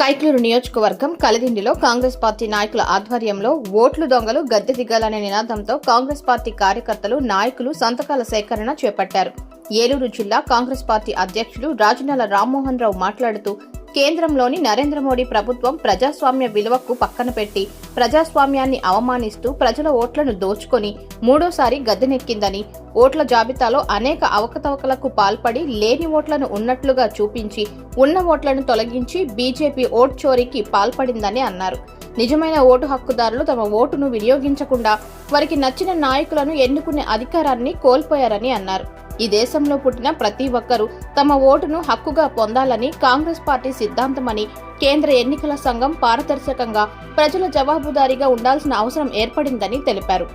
కైక్లూరు నియోజకవర్గం కలదిండిలో కాంగ్రెస్ పార్టీ నాయకుల ఆధ్వర్యంలో ఓట్లు దొంగలు గద్దె దిగాలనే నినాదంతో కాంగ్రెస్ పార్టీ కార్యకర్తలు నాయకులు సంతకాల సేకరణ చేపట్టారు. ఏలూరు జిల్లా కాంగ్రెస్ పార్టీ అధ్యక్షులు రాజనాల రామ్మోహన్ రావు మాట్లాడుతూ కేంద్రంలోని నరేంద్ర మోడీ ప్రభుత్వం ప్రజాస్వామ్య విలువకు పక్కన పెట్టి ప్రజాస్వామ్యాన్ని అవమానిస్తూ ప్రజల ఓట్లను దోచుకొని మూడోసారి గద్దెనెక్కిందని ఓట్ల జాబితాలో అనేక అవకతవకలకు పాల్పడి లేని ఓట్లను ఉన్నట్లుగా చూపించి ఉన్న ఓట్లను తొలగించి బీజేపీ ఓట్ చోరీకి పాల్పడిందని అన్నారు. నిజమైన ఓటు హక్కుదారులు తమ ఓటును వినియోగించకుండా వారికి నచ్చిన నాయకులను ఎన్నుకునే అధికారాన్ని కోల్పోయారని అన్నారు. ఈ దేశంలో పుట్టిన ప్రతి ఒక్కరూ తమ ఓటును హక్కుగా పొందాలని కాంగ్రెస్ పార్టీ సిద్ధాంతమని కేంద్ర ఎన్నికల సంఘం పారదర్శకంగా ప్రజల జవాబుదారీగా ఉండాల్సిన అవసరం ఏర్పడిందని తెలిపారు.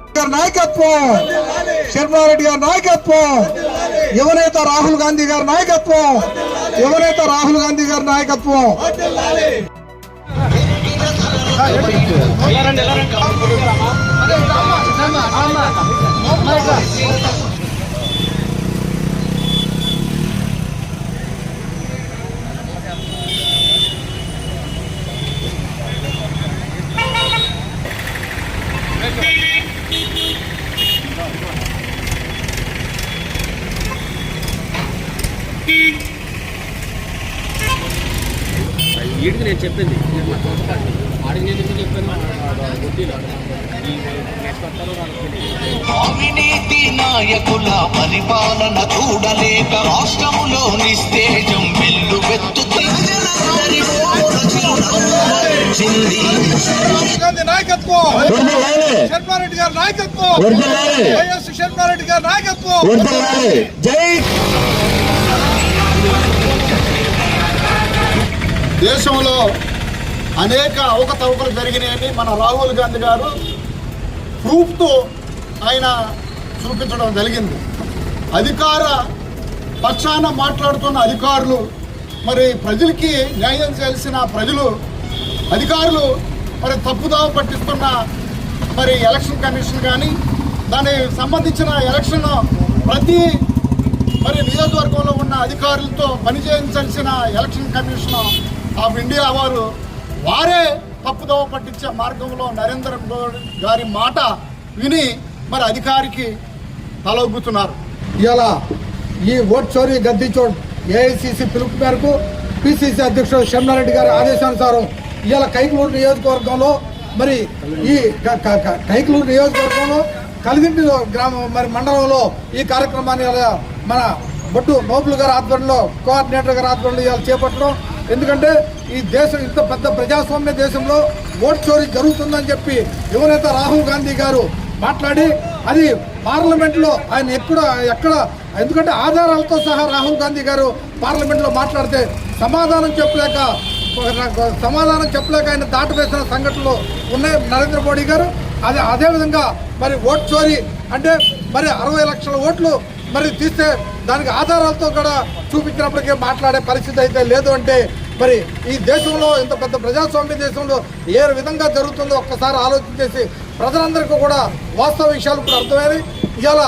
శర్మారెడ్డి గారి నాయకత్వం యువనేత రాహుల్ గాంధీ గారి నాయకత్వం యువనేత రాహుల్ గాంధీ గారి నాయకత్వం. వీడికి నేను చెప్పింది. ఆడికి నేను ఎందుకు చెప్పాను? వడ్డీలో ఈ నెక్స్ట్ వస్తారో రాదో తెలియదు. అవినీతి నాయకుల పరిపాలన చూడలేక రాష్ట్రములో నిస్తేజం వెల్లు గాంధీ నాయకత్వం! శర్మారెడ్డి గారి నాయకత్వం! వైఎస్ శర్మారెడ్డి గారి నాయకత్వం! జై దేశంలో అనేక అవకతవకలు జరిగినాయని మన రాహుల్ గాంధీ గారు ప్రూఫ్తో ఆయన చూపించడం జరిగింది. అధికార పక్షాన మాట్లాడుతున్న అధికారులు మరి ప్రజలకి న్యాయం చేయాల్సిన ప్రజలు అధికారులు మరి తప్పుదావ పట్టిస్తున్న మరి ఎలక్షన్ కమిషన్ కానీ దానికి సంబంధించిన ఎలక్షన్ ప్రతి మరి నియోజకవర్గంలో ఉన్న అధికారులతో పనిచేయించాల్సిన ఎలక్షన్ కమిషన్ ఆఫ్ ఇండియా వారు వారే తప్పుదోవ పట్టించే మార్గంలో నరేంద్ర మోడీ గారి మాట విని మరి అధికారికి తలొగ్గుతున్నారు. ఇలా ఈ ఓట్ చోరీ గద్దీ చోట్ ఏఐసిసి పిలుపు మేరకు పిసిసి అధ్యక్షుడు శర్మారెడ్డి గారి ఆదేశానుసారం ఇవాళ కైకలూరు నియోజకవర్గంలో మరి ఈ కైకలూరు నియోజకవర్గంలో కలిదిండి గ్రామం మరి మండలంలో ఈ కార్యక్రమాన్ని మన బొట్టు నోబుల్ గారి ఆధ్వర్యంలో కోఆర్డినేటర్ గారి ఆధ్వర్యంలో ఇవాళ చేపట్టడం ఎందుకంటే ఈ దేశం ఇంత పెద్ద ప్రజాస్వామ్య దేశంలో ఓట్ చోరీ జరుగుతుందని చెప్పి యువనేత రాహుల్ గాంధీ గారు మాట్లాడి అది పార్లమెంట్లో ఆయన ఎక్కడ ఎక్కడ ఎందుకంటే ఆధారాలతో సహా రాహుల్ గాంధీ గారు పార్లమెంట్లో మాట్లాడితే సమాధానం చెప్పలేక సమాధానం చెప్పలేక ఆయన దాటవేసిన సంఘటనలు ఉన్నాయి నరేంద్ర మోడీ గారు. అదే అదేవిధంగా మరి ఓట్ చోరీ అంటే మరి అరవై లక్షల ఓట్లు మరి తీస్తే దానికి ఆధారాలతో కూడా చూపించినప్పటికీ మాట్లాడే పరిస్థితి అయితే లేదు అంటే మరి ఈ దేశంలో ఇంత పెద్ద ప్రజాస్వామ్య దేశంలో ఏ విధంగా జరుగుతుందో ఒక్కసారి ఆలోచన చేసి ప్రజలందరికీ కూడా వాస్తవ విషయాలు ఇప్పుడు అర్థమైనవి ఇవాళ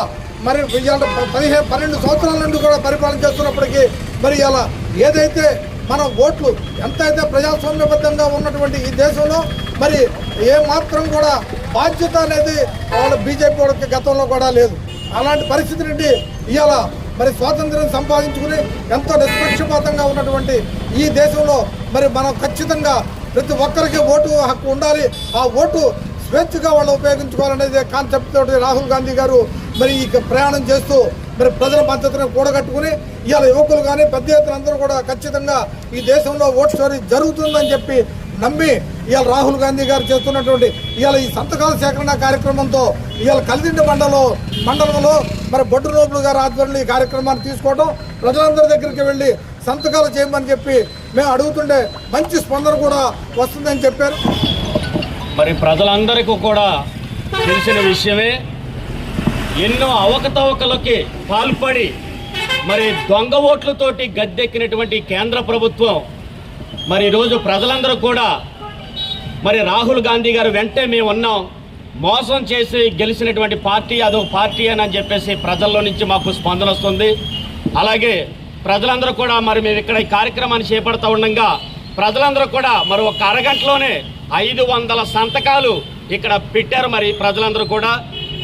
మరి ఇవాళ పదిహేను పన్నెండు సంవత్సరాల నుండి కూడా పరిపాలన చేస్తున్నప్పటికీ మరి ఇలా ఏదైతే మన ఓట్లు ఎంతైతే ప్రజాస్వామ్యబద్ధంగా ఉన్నటువంటి ఈ దేశంలో మరి ఏ మాత్రం కూడా బాధ్యత అనేది వాళ్ళ బీజేపీ వాళ్ళకి గతంలో కూడా లేదు. అలాంటి పరిస్థితి నుండి ఇవాళ మరి స్వాతంత్రం సంపాదించుకుని ఎంతో నిష్పక్షపాతంగా ఉన్నటువంటి ఈ దేశంలో మరి మనం ఖచ్చితంగా ప్రతి ఒక్కరికి ఓటు హక్కు ఉండాలి. ఆ ఓటు స్వేచ్ఛగా వాళ్ళు ఉపయోగించుకోవాలనేది కాన్సెప్ట్ తోటి రాహుల్ గాంధీ గారు మరి ఈ ప్రయాణం చేస్తూ మరి ప్రజల మద్దతును కూడగట్టుకుని ఇవాళ యువకులు కానీ పెద్ద ఎత్తున అందరూ కూడా ఖచ్చితంగా ఈ దేశంలో ఓటు చోరీ జరుగుతుందని చెప్పి నమ్మి ఇవాళ రాహుల్ గాంధీ గారు చేస్తున్నటువంటి ఇవాళ ఈ సంతకాల సేకరణ కార్యక్రమంతో ఇవాళ కలిదిండి మండలం మండలంలో మరి బొడ్డు రోపులు గారు ఆధ్వర్యంలో ఈ కార్యక్రమాన్ని తీసుకోవడం ప్రజలందరి దగ్గరికి వెళ్ళి సంతకాలు చేయమని చెప్పి మేము అడుగుతుంటే మంచి స్పందన కూడా వస్తుందని చెప్పారు. మరి ప్రజలందరికీ కూడా తెలిసిన విషయమే ఎన్నో అవకతవకలకి పాల్పడి మరి దొంగ ఓట్లతోటి గద్దెక్కినటువంటి కేంద్ర ప్రభుత్వం మరి ఈరోజు ప్రజలందరూ కూడా మరి రాహుల్ గాంధీ గారు వెంటే మేము ఉన్నాం. మోసం చేసి గెలిచినటువంటి పార్టీ అదో పార్టీ అని చెప్పేసి ప్రజల్లో నుంచి మాకు స్పందన వస్తుంది. అలాగే ప్రజలందరూ కూడా మరి మేము ఇక్కడ ఈ కార్యక్రమాన్ని చేపడతా ఉండగా ప్రజలందరూ కూడా మరి ఒక అరగంటలోనే ఐదు వందల సంతకాలు ఇక్కడ పెట్టారు మరి ప్రజలందరూ కూడా.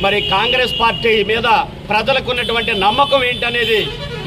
మరి కాంగ్రెస్ పార్టీ మీద ప్రజలకు ఉన్నటువంటి నమ్మకం ఏంటనేది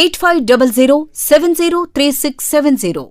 eight five double zero seven zero three six seven zero.